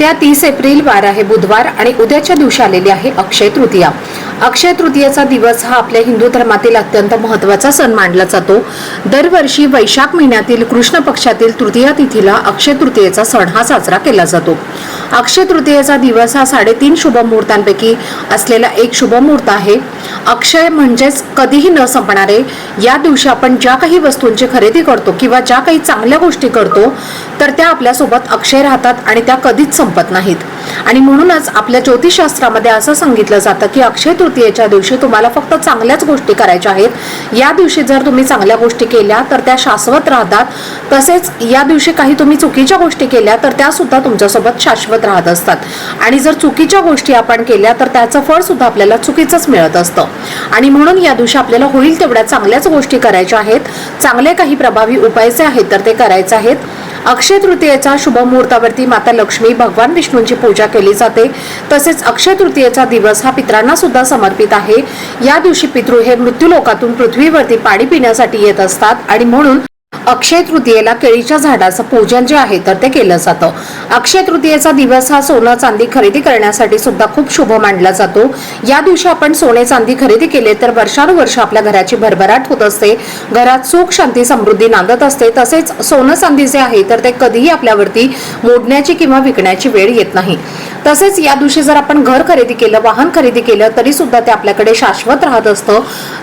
त्या तीस एप्रिल वार आहे बुधवार आणि उद्याच्या दिवशी आलेली आहे अक्षय तृतीया. अक्षय तृतीयेचा दिवस हा आपल्या हिंदू धर्मातील अत्यंत महत्त्वाचा सण मानला जातो. दरवर्षी वैशाख महिन्यातील कृष्ण पक्षातील तृतीया तिथीला अक्षय तृतीयेचा सण हा साजरा केला जातो. अक्षय तृतीयेचा दिवस हा साडेतीन शुभ मुहूर्तांपैकी असलेला एक शुभ मुहूर्त आहे. अक्षय म्हणजेच कधीही न संपणारे या दिवशी आपण ज्या काही वस्तूंची खरेदी करतो किंवा ज्या काही चांगल्या गोष्टी करतो तर त्या आपल्यासोबत अक्षय राहतात आणि त्या कधीच संपत नाहीत. आणि म्हणूनच आपल्या ज्योतिषशास्त्रामध्ये असं सांगितलं जातं की अक्षय तृतीयेच्या दिवशी तुम्हाला फक्त चांगल्याच गोष्टी करायच्या आहेत. या दिवशी जर तुम्ही चांगल्या गोष्टी केल्या तर त्या शाश्वत राहतात. तसेच या दिवशी काही तुम्ही चुकीच्या गोष्टी केल्या तर त्या सुद्धा तुमच्यासोबत शाश्वत राहत असतात. आणि जर चुकीच्या गोष्टी आपण केल्या तर त्याचं फळ सुद्धा आपल्याला चुकीचंच मिळत असतं. आणि म्हणून या दिवशी आपल्याला होईल तेवढ्या चांगल्याच गोष्टी करायच्या आहेत. चांगले काही प्रभावी उपाय जे आहेत तर ते करायचे आहेत. अक्षय तृतीयेचा शुभ मुहूर्तावरती माता लक्ष्मी भगवान विष्णूंची पूजा केली जाते. तसेच अक्षय तृतीयेचा दिवस हा पित्रांना सुद्धा समर्पित आहे. या दिवशी पितृ हे मृत्यूलोकातून पृथ्वीवरती पाणी पिण्यासाठी येत असतात आणि म्हणून अक्षय तृतीयेला केळीच्या झाडाचं पूजन जे आहे तर ते केलं जातं. अक्षय तृतीयेचा दिवस हा सोनं चांदी खरेदी करण्यासाठी सुद्धा खूप शुभ मानला जातो. या दिवशी आपण सोने चांदी खरेदी केले तर वर्षानुवर्ष आपल्या घराची भरभराट होत असते. घरात सुख शांती समृद्धी नांदत असते. तसेच सोनं चांदी जे आहे तर ते कधीही आपल्यावरती मोडण्याची किंवा विकण्याची वेळ येत नाही. तसेच या दिवशी जर आपण घर खरेदी केलं वाहन खरेदी केलं तरी सुद्धा ते आपल्याकडे शाश्वत राहत असतं.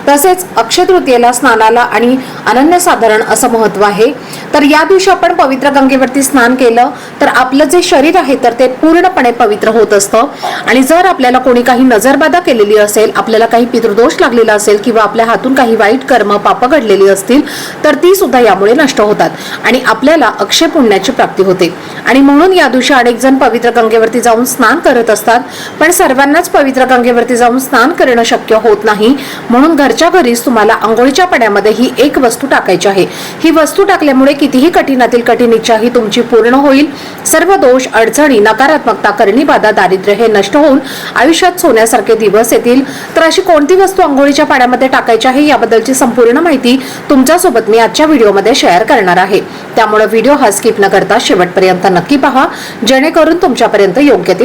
तसेच अक्षय तृतीयेला स्नानाला आणि अनन्यसाधारण असं महत्त्व आहे. तर या दिवशी आपण पवित्र गंगेवरती स्नान केलं तर आपलं जे शरीर आहे तर ते पूर्णपणे पवित्र होत असतं. आणि जर आपल्याला कोणी काही नजरबाधा केलेली असेल आपल्याला काही पितृदोष लागलेला असेल किंवा आपल्या हातून काही वाईट कर्म पाप घडलेली असतील तर ती सुद्धा यामुळे नष्ट होतात आणि आपल्याला अक्षय पुण्याची प्राप्ती होते. आणि म्हणून या दिवशी अनेक जण पवित्र गंगेवरती जाऊन स्नान करत असतात पण सर्वांनाच पवित्र गंगेवरती जाऊन स्नान करणं शक्य होत नाही. म्हणून घरच्या घरीच तुम्हाला आंघोळीच्या पाण्यामध्ये ही एक वस्तू टाकायची आहे. ही वस्तू टाकल्यामुळे कितीही कठीणातील कठीण इच्छा ही तुमची पूर्ण होईल. सर्व दोष अडचणी नकारात्मकता करणी बाधा दारिद्र्य हे नष्ट होऊन आयुष्यात सोन्यासारखे दिवस येतील. तर अशी कोणती वस्तू आंघोळीच्या पाण्यामध्ये टाकायची आहे याबद्दलची संपूर्ण माहिती तुमच्यासोबत मी आजच्या व्हिडिओमध्ये शेअर करणार आहे. त्यामुळे व्हिडिओ हा स्किप न करता शेवटपर्यंत नक्की पहा. जेणेकरून तुमच्यापर्यंत योग्य ती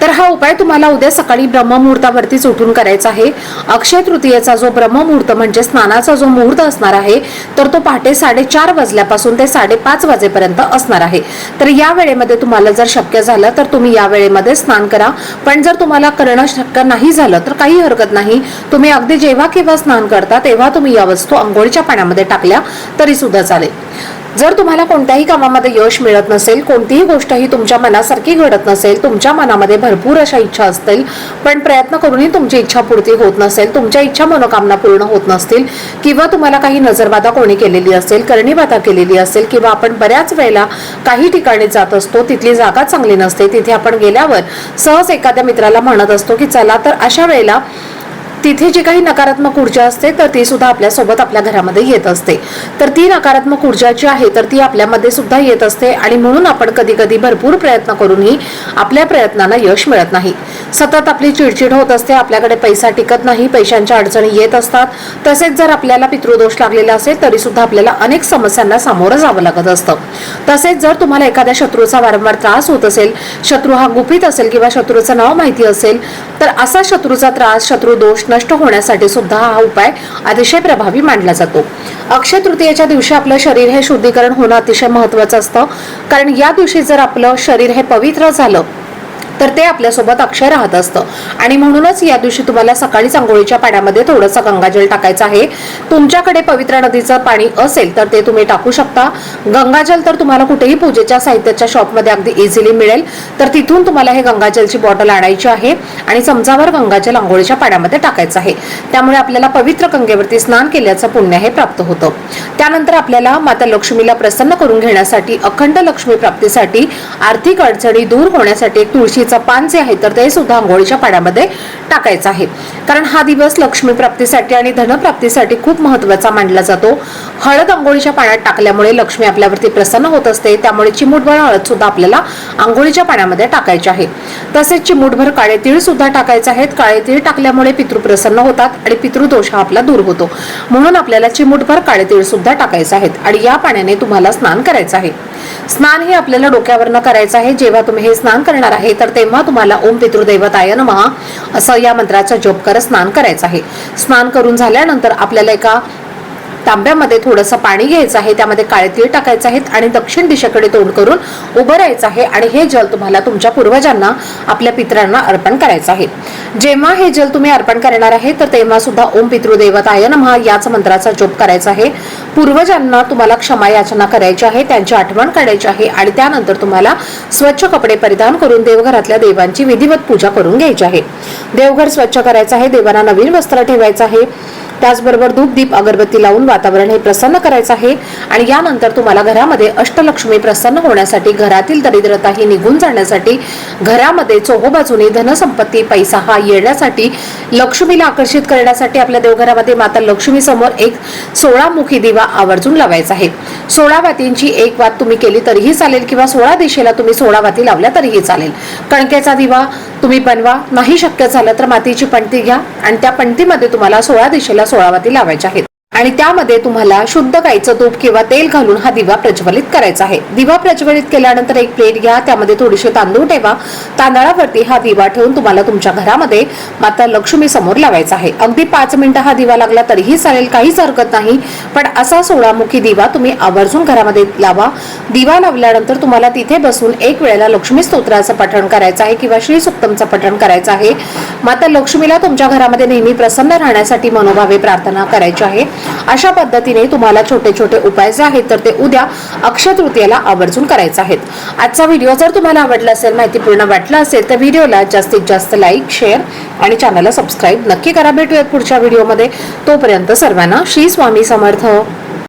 तर हा उपाय तुम्हाला उद्या सकाळी ब्रह्ममुहूर्तावरतीच उठून करायचा आहे. अक्षय तृतीयेचा जो ब्रह्ममुहूर्त म्हणजे स्नानाचा जो मुहूर्त असणार आहे तर तो पहाटे साडेचार वाजल्यापासून ते साडेपाच वाजेपर्यंत असणार आहे. तर या वेळेमध्ये तुम्हाला जर शक्य झालं तर तुम्ही या वेळेमध्ये स्नान करा. पण जर तुम्हाला करणं शक्य नाही झालं तर काही हरकत नाही. तुम्ही अगदी जेव्हा केव्हा स्नान करता तेव्हा तुम्ही या वस्तू आंघोळीच्या पाण्यामध्ये टाकल्या तरी सुद्धा चालेल. जर तुम्हाला कोणत्याही कामामध्ये यश मिळत नसेल कोणतीही गोष्ट ही तुमच्या मनासारखी घडत नसेल तुमच्या मनामध्ये भरपूर अशा इच्छा असतील पण प्रयत्न करूनही तुमची इच्छा पूर्ती होत नसेल तुमच्या इच्छा मनोकामना पूर्ण होत नसतील किंवा तुम्हाला काही नजरबाधा कोणी केलेली असेल करणीबाधा केलेली असेल किंवा आपण बऱ्याच वेळेला काही ठिकाणी जात असतो तिथली जागा चांगली नसते तिथे आपण गेल्यावर सहज एखाद्या मित्राला म्हणत असतो की चला तर अशा वेळेला तिथे जी काही नकारात्मक ऊर्जा असते तर ती सुद्धा आपल्यासोबत आपल्या घरामध्ये येत असते. तर ती नकारात्मक ऊर्जा जी आहे तर ती आपल्यामध्ये सुद्धा येत असते आणि म्हणून आपण कधी कधी भरपूर प्रयत्न करूनही आपल्या प्रयत्नांना यश मिळत नाही. सतत आपली चिडचिड होत असते आपल्याकडे पैसा टिकत नाही पैशांच्या अडचणी येत असतात. तसेच जर आपल्याला पितृदोष लागलेला असेल तरी सुद्धा आपल्याला अनेक समस्यांना सामोरं जावं लागत असतं. तसेच जर तुम्हाला एखाद्या शत्रूचा वारंवार त्रास होत असेल शत्रू हा गुपित असेल किंवा शत्रूचं नाव माहिती असेल तर असा शत्रूचा त्रास शत्रू दोष नष्ट होण्यासाठी सुद्धा हा उपाय अतिशय प्रभावी मानला जातो. अक्षय तृतीयेच्या दिवशी आपलं शरीर हे शुद्धीकरण होणं अतिशय महत्वाचं असतं. कारण या दिवशी जर आपलं शरीर हे पवित्र झालं तर ते आपल्यासोबत अक्षय राहत असतं. आणि म्हणूनच या दिवशी तुम्हाला सकाळी आंघोळीच्या पाण्यामध्ये थोडंसं गंगाजल टाकायचं आहे. तुमच्याकडे पवित्र नदीचं पाणी असेल तर ते तुम्ही टाकू शकता. गंगाजल तर तुम्हाला कुठेही पूजेच्या साहित्याच्या शॉपमध्ये अगदी इझिली मिळेल. तर तिथून तुम्हाला हे गंगाजलची बॉटल आणायची आहे आणि चमचावर गंगाजल आंघोळीच्या पाण्यामध्ये टाकायचं आहे. त्यामुळे आपल्याला पवित्र गंगेवरती स्नान केल्याचं पुण्य हे प्राप्त होतं. त्यानंतर आपल्याला माता लक्ष्मीला प्रसन्न करून घेण्यासाठी अखंड लक्ष्मी प्राप्तीसाठी आर्थिक अडचणी दूर होण्यासाठी एक तुळशीचं पान जे आहे तर ते सुद्धा आंघोळीच्या पाण्यामध्ये टाकायचं आहे. कारण हा दिवस लक्ष्मी प्राप्तीसाठी आणि धनप्राप्तीसाठी खूप महत्त्वाचा मानला जातो. हळद आंघोळीच्या पाण्यात टाकल्यामुळे लक्ष्मी आपल्यावरती प्रसन्न होत असते. त्यामुळे चिमूटभर हळद सुद्धा आपल्याला आंघोळीच्या पाण्यामध्ये टाकायची आहे. तसेच चिमूटभर काळे तीळ सुद्धा टाकायचे आहेत. काळे तीळ टाकल्यामुळे पितृ प्रसन्न होतात आणि पितृदोष हा आपला दूर होतो. म्हणून आपल्याला चिमूटभर काळे तीळ सुद्धा टाकायचे आहेत आणि या पाण्याने तुम्हाला स्नान करायचं आहे. स्नान हे आपल्याला डोक्यावरनं करायचं आहे. जेव्हा तुम्ही हे स्नान करणार आहे तर तेव्हा तुम्हाला ओम पितृदैवताय नमः असं या मंत्राचा जप करत स्नान करायचं आहे. स्नान करून झाल्यानंतर आपल्याला एका तांब्यामध्ये थोडंसं पाणी घ्यायचं आहे त्यामध्ये काळे तीळ टाकायचं आहेत आणि दक्षिण दिशेकडे तोंड करून उभं राहायचं आहे आणि हे जल तुम्हाला तुमच्या पूर्वजांना आपल्या पितरांना अर्पण करायचं आहे. जेव्हा हे जल तुम्ही अर्पण करणार आहे तर तेव्हा सुद्धा ओम पितृदेवताय नमः याच मंत्राचा जोप करायचा आहे. पूर्वजांना तुम्हाला क्षमा याचना करायची आहे त्यांची आठवण काढायची आहे आणि त्यानंतर तुम्हाला स्वच्छ कपडे परिधान करून देवघरातल्या देवांची विधिवत पूजा करून घ्यायची आहे. देवघर स्वच्छ करायचं आहे देवांना नवीन वस्त्र ठेवायचं आहे. त्याचबरोबर धूप दीप अगरबत्ती लावून वातावरण हे प्रसन्न करायचं आहे. आणि यानंतर तुम्हाला घरामध्ये अष्टलक्ष्मी प्रसन्न होण्यासाठी घरातील दरिद्रता ही निघून जाण्यासाठी घरामध्ये चोहोबाजूने धनसंपत्ती पैसा हा येण्यासाठी लक्ष्मीला आकर्षित करण्यासाठी आपल्या देवघरामध्ये माता लक्ष्मी समोर एक सोळा मुखी दिवा आवर्जून लावायचा आहे. सोळा वातींची एक वात तुम्ही केली तरीही चालेल किंवा सोळा दिशेला तुम्ही सोळा वाती लावल्या तरीही चालेल. कणकेचा दिवा तुम्ही बनवा. नाही शक्य झालं तर मातीची पणती घ्या. आणि त्या पणतीमध्ये तुम्हाला सोळा दिशेला सोळावाती लावायच्या आहेत. आणि त्यामध्ये तुम्हाला शुद्ध गाईचं तूप किंवा तेल घालून हा दिवा प्रज्वलित करायचा आहे. दिवा प्रज्वलित केल्यानंतर एक प्लेट घ्या त्यामध्ये थोडीशी तांदूळ ठेवा. तांदळावरती हा दिवा ठेवून तुम्हाला तुमच्या घरामध्ये माता लक्ष्मी समोर लावायचा आहे. अगदी पाच मिनिटं हा दिवा लागला तरीही चालेल काहीच हरकत नाही. पण असा सोळामुखी दिवा तुम्ही आवर्जून घरामध्ये लावा. दिवा लावल्यानंतर तुम्हाला तिथे बसून एक वेळेला लक्ष्मी स्तोत्राचं पठण करायचं आहे किंवा श्री सुक्तमचं पठण करायचं आहे. माता लक्ष्मीला तुमच्या घरामध्ये नेहमी प्रसन्न राहण्यासाठी मनोभावे प्रार्थना करायची आहे. अशा पद्धतीने तुम्हाला छोटे छोटे उपाय जे आहेत तर ते उद्या अक्षय तृतीयेला आवर्जून करायचे आहेत. आजचा व्हिडिओ जर तुम्हाला आवडला असेल माहितीपूर्ण वाटला असेल तर व्हिडिओला जास्तीत जास्त लाईक शेअर आणि चॅनलला सबस्क्राईब नक्की करा. भेटूयात पुढच्या व्हिडिओमध्ये. तोपर्यंत सर्वांना श्री स्वामी समर्थ.